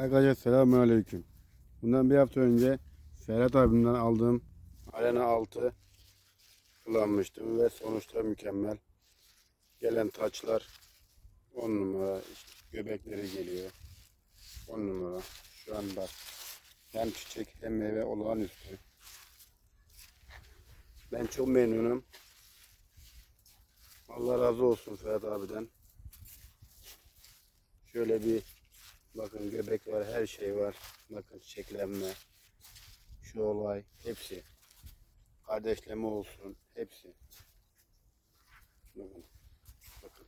Arkadaşlar selamünaleyküm. Bundan bir hafta önce Ferhat abimden aldığım Arena 6 kullanmıştım ve sonuçta mükemmel. Gelen taçlar 10 numara, işte göbekleri geliyor. 10 numara. Şu an bak hem çiçek hem meyve olağanüstü. Ben çok memnunum. Allah razı olsun Ferhat abiden. Şöyle bir bakın göbek var, her şey var. Bakın çiçeklenme, şu olay, hepsi. Kardeşleme olsun, hepsi. Bakın, bakın.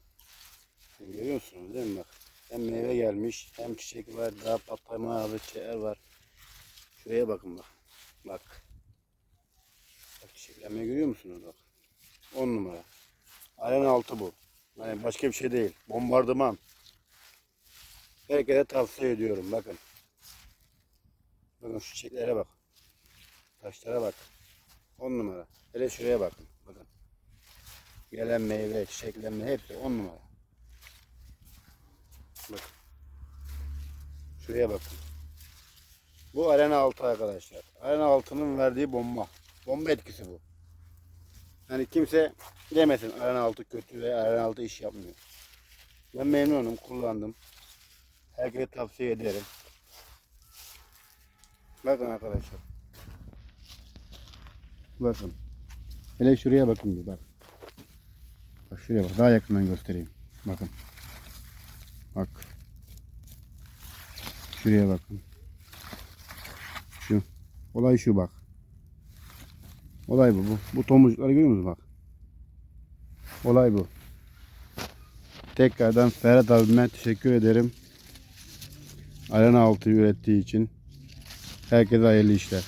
Görüyorsunuz değil mi bak. Hem meyve gelmiş, hem çiçek var, daha patlama abi, çiçekler var. Şuraya bakın bak. Bak. Bak çiçeklenmeyi görüyor musunuz bak. 10 numara. Arena altı bu. Yani başka bir şey değil. Bombardıman. Herkese tavsiye ediyorum. Bakın. Bakın şu çiçeklere bak. Taşlara bak. 10 numara. Hele şuraya bakın. Bakın. Gelen meyve, çiçeklenme hepsi 10 numara. Bakın. Şuraya bakın. Bu arena altı arkadaşlar. Arena altının verdiği bomba. Bomba etkisi bu. Yani kimse demesin arena altı kötü ve arena altı iş yapmıyor. Ben memnunum, kullandım. Herkese tavsiye ederim. Bakın arkadaşlar. Bakın. Hele şuraya bakın bir bak. Bak şuraya bak. Daha yakından göstereyim. Bakın. Bak. Şuraya bakın. Şu. Olay şu bak. Olay bu. Bu, bu tomurcukları görüyor musunuz bak. Olay bu. Tekrardan Ferhat abime teşekkür ederim. Arena altı ürettiği için. Herkese hayırlı işler.